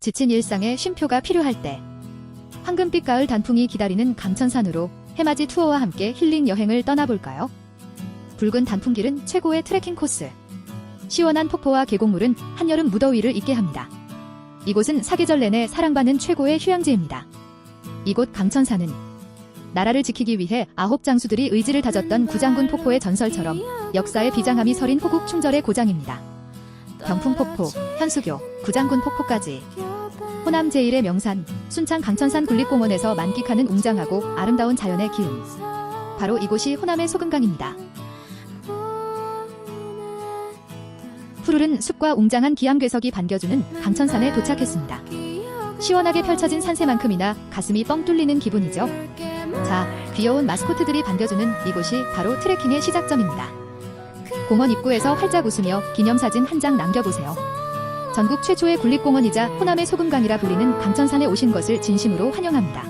지친 일상에 쉼표가 필요할 때 황금빛 가을 단풍이 기다리는 강천산으로 해맞이 투어와 함께 힐링 여행을 떠나볼까요? 붉은 단풍길은 최고의 트레킹 코스. 시원한 폭포와 계곡물은 한여름 무더위를 잊게 합니다. 이곳은 사계절 내내 사랑받는 최고의 휴양지입니다. 이곳 강천산은 나라를 지키기 위해 아홉 장수들이 의지를 다졌던 구장군 폭포의 전설처럼 역사의 비장함이 서린 호국 충절의 고장입니다. 병풍폭포, 현수교, 구장군 폭포까지 호남 제1의 명산 순창 강천산 국립공원에서 만끽하는 웅장하고 아름다운 자연의 기운 바로 이곳이 호남의 소금강입니다. 푸르른 숲과 웅장한 기암괴석이 반겨주는 강천산에 도착했습니다. 시원하게 펼쳐진 산세만큼이나 가슴이 뻥 뚫리는 기분이죠. 자, 귀여운 마스코트들이 반겨주는 이곳이 바로 트레킹의 시작점입니다. 공원 입구에서 활짝 웃으며 기념사진 한 장 남겨보세요. 전국 최초의 국립공원이자 호남의 소금강이라 불리는 강천산에 오신 것을 진심으로 환영합니다.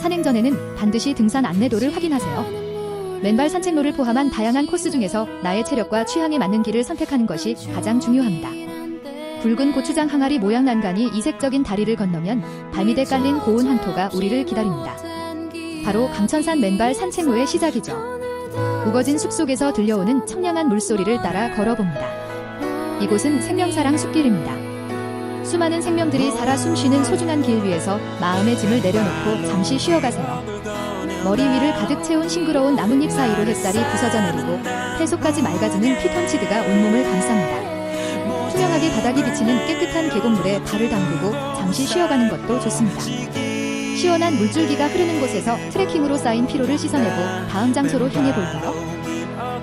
산행 전에는 반드시 등산 안내도를 확인하세요. 맨발 산책로를 포함한 다양한 코스 중에서 나의 체력과 취향에 맞는 길을 선택하는 것이 가장 중요합니다. 붉은 고추장 항아리 모양 난간이 이색적인 다리를 건너면 발밑에 깔린 고운 한토가 우리를 기다립니다. 바로 강천산 맨발 산책로의 시작이죠. 우거진 숲속에서 들려오는 청량한 물소리를 따라 걸어봅니다. 이곳은 생명사랑 숲길입니다. 수많은 생명들이 살아 숨쉬는 소중한 길 위에서 마음의 짐을 내려놓고 잠시 쉬어가세요. 머리 위를 가득 채운 싱그러운 나뭇잎 사이로 햇살이 부서져 내리고 해소까지 맑아지는 피톤치드가 온몸을 감쌉니다. 투명하게 바닥이 비치는 깨끗한 계곡물에 발을 담그고 잠시 쉬어가는 것도 좋습니다. 시원한 물줄기가 흐르는 곳에서 트레킹으로 쌓인 피로를 씻어내고 다음 장소로 향해 볼까요?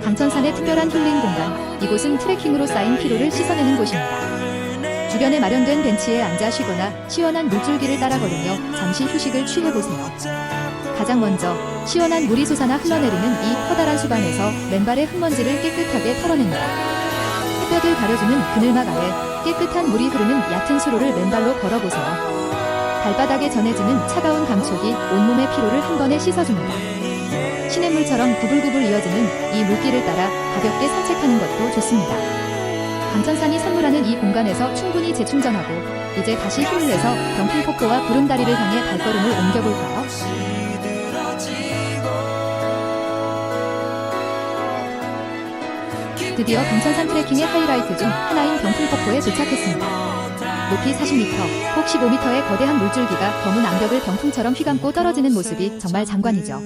강천산의 특별한 힐링 공간, 이곳은 트레킹으로 쌓인 피로를 씻어내는 곳입니다. 주변에 마련된 벤치에 앉아 쉬거나 시원한 물줄기를 따라 걸으며 잠시 휴식을 취해보세요. 가장 먼저 시원한 물이 솟아나 흘러내리는 이 커다란 수반에서 맨발의 흙먼지를 깨끗하게 털어냅니다. 햇볕을 가려주는 그늘막 아래 깨끗한 물이 흐르는 얕은 수로를 맨발로 걸어보세요. 발바닥에 전해지는 차가운 감촉이 온몸의 피로를 한 번에 씻어줍니다. 시냇물처럼 구불구불 이어지는 이 물길을 따라 가볍게 산책하는 것도 좋습니다. 강천산이 선물하는 이 공간에서 충분히 재충전하고 이제 다시 힘을 내서 병풍 폭포와 구름다리를 향해 발걸음을 옮겨볼까요? 드디어 강천산 트레킹의 하이라이트 중 하나인 병풍폭포에 도착했습니다. 높이 40m, 폭 15m의 거대한 물줄기가 검은 암벽을 병풍처럼 휘감고 떨어지는 모습이 정말 장관이죠.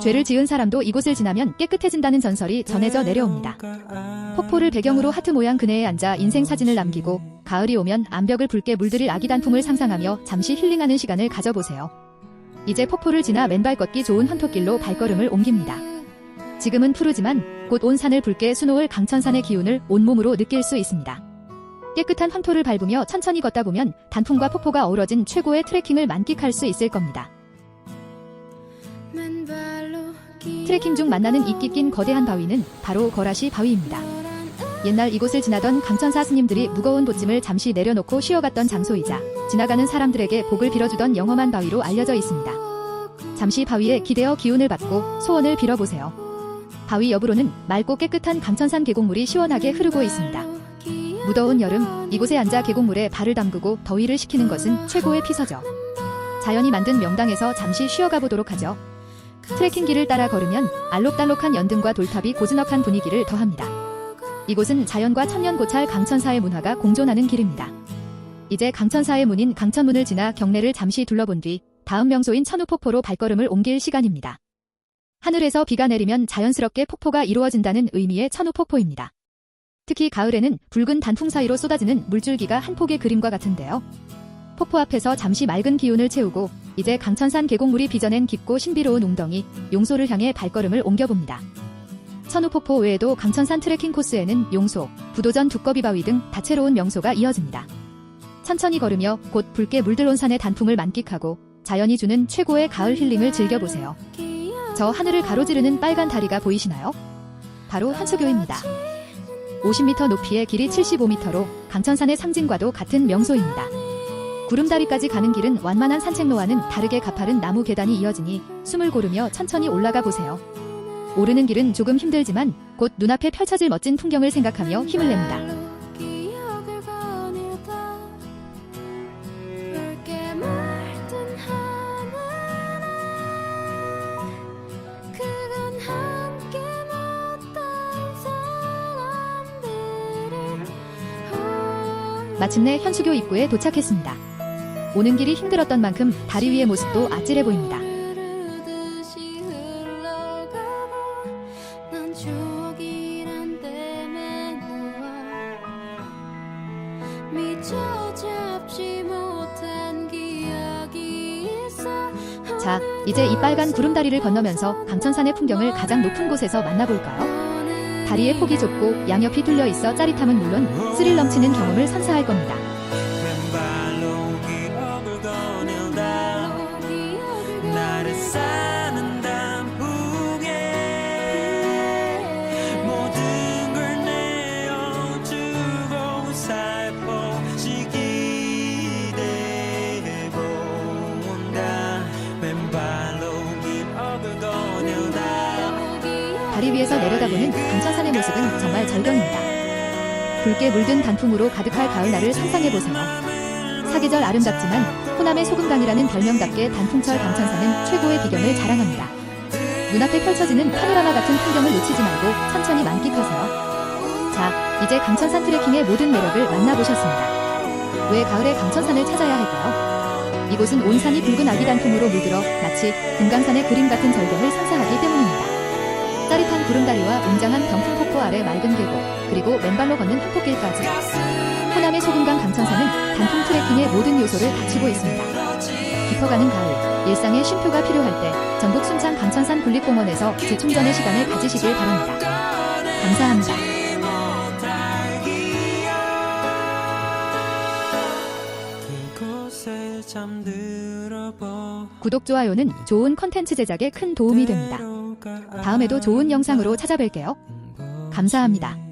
죄를 지은 사람도 이곳을 지나면 깨끗해진다는 전설이 전해져 내려옵니다. 폭포를 배경으로 하트 모양 그네에 앉아 인생 사진을 남기고 가을이 오면 암벽을 붉게 물들일 아기 단풍을 상상하며 잠시 힐링하는 시간을 가져보세요. 이제 폭포를 지나 맨발 걷기 좋은 헌토길로 발걸음을 옮깁니다. 지금은 푸르지만 곧 온 산을 붉게 수놓을 강천산의 기운을 온몸으로 느낄 수 있습니다. 깨끗한 황토를 밟으며 천천히 걷다 보면 단풍과 폭포가 어우러진 최고의 트레킹을 만끽할 수 있을 겁니다. 트레킹 중 만나는 이끼 낀 거대한 바위는 바로 거라시 바위입니다. 옛날 이곳을 지나던 강천사 스님들이 무거운 보찜을 잠시 내려놓고 쉬어갔던 장소이자 지나가는 사람들에게 복을 빌어주던 영험한 바위로 알려져 있습니다. 잠시 바위에 기대어 기운을 받고 소원을 빌어보세요. 바위 옆으로는 맑고 깨끗한 강천산 계곡물이 시원하게 흐르고 있습니다. 무더운 여름 이곳에 앉아 계곡물에 발을 담그고 더위를 식히는 것은 최고의 피서죠. 자연이 만든 명당에서 잠시 쉬어가 보도록 하죠. 트레킹 길을 따라 걸으면 알록달록한 연등과 돌탑이 고즈넉한 분위기를 더합니다. 이곳은 자연과 천년 고찰 강천사의 문화가 공존하는 길입니다. 이제 강천사의 문인 강천문을 지나 경내를 잠시 둘러본 뒤 다음 명소인 천우폭포로 발걸음을 옮길 시간입니다. 하늘에서 비가 내리면 자연스럽게 폭포가 이루어진다는 의미의 천우폭포입니다. 특히 가을에는 붉은 단풍 사이로 쏟아지는 물줄기가 한 폭의 그림과 같은데요. 폭포 앞에서 잠시 맑은 기운을 채우고 이제 강천산 계곡물이 빚어낸 깊고 신비로운 웅덩이 용소를 향해 발걸음을 옮겨봅니다. 천우폭포 외에도 강천산 트레킹 코스에는 용소, 부도전 두꺼비 바위 등 다채로운 명소가 이어집니다. 천천히 걸으며 곧 붉게 물들어온 산의 단풍을 만끽하고 자연이 주는 최고의 가을 힐링을 즐겨보세요. 저 하늘을 가로지르는 빨간 다리가 보이시나요? 바로 한수교입니다. 50m 높이의 길이 75m로 강천산의 상징과도 같은 명소입니다. 구름다리까지 가는 길은 완만한 산책로와는 다르게 가파른 나무 계단이 이어지니 숨을 고르며 천천히 올라가 보세요. 오르는 길은 조금 힘들지만 곧 눈앞에 펼쳐질 멋진 풍경을 생각하며 힘을 냅니다. 마침내 현수교 입구에 도착했습니다. 오는 길이 힘들었던 만큼 다리 위의 모습도 아찔해 보입니다. 자, 이제 이 빨간 구름다리를 건너면서 강천산의 풍경을 가장 높은 곳에서 만나볼까요? 다리의 폭이 좁고 양옆이 뚫려 있어 짜릿함은 물론 스릴 넘치는 경험을 선사할 겁니다. 다리 위에서 내려다보는 강천산의 모습은 정말 절경입니다. 붉게 물든 단풍으로 가득할 가을날을 상상해보세요. 사계절 아름답지만 호남의 소금강이라는 별명답게 단풍철 강천산은 최고의 비경을 자랑합니다. 눈앞에 펼쳐지는 파노라마 같은 풍경을 놓치지 말고 천천히 만끽하세요. 자, 이제 강천산 트레킹의 모든 매력을 만나보셨습니다. 왜 가을에 강천산을 찾아야 할까요? 이곳은 온 산이 붉은 아기 단풍으로 물들어 마치 금강산의 그림 같은 절경을 선사하기 때문입니다. 짜릿한 구름다리와 웅장한 병풍 폭포 아래 맑은 계곡, 그리고 맨발로 걷는 한폭길까지 호남의 소금강 강천산은 단풍 트레킹의 모든 요소를 갖추고 있습니다. 깊어가는 가을, 일상의 쉼표가 필요할 때 전북 순창 강천산 국립공원에서 재충전의 시간을 가지시길 바랍니다. 감사합니다. 구독, 좋아요는 좋은 컨텐츠 제작에 큰 도움이 됩니다. 다음에도 좋은 영상으로 찾아뵐게요. 감사합니다. 슬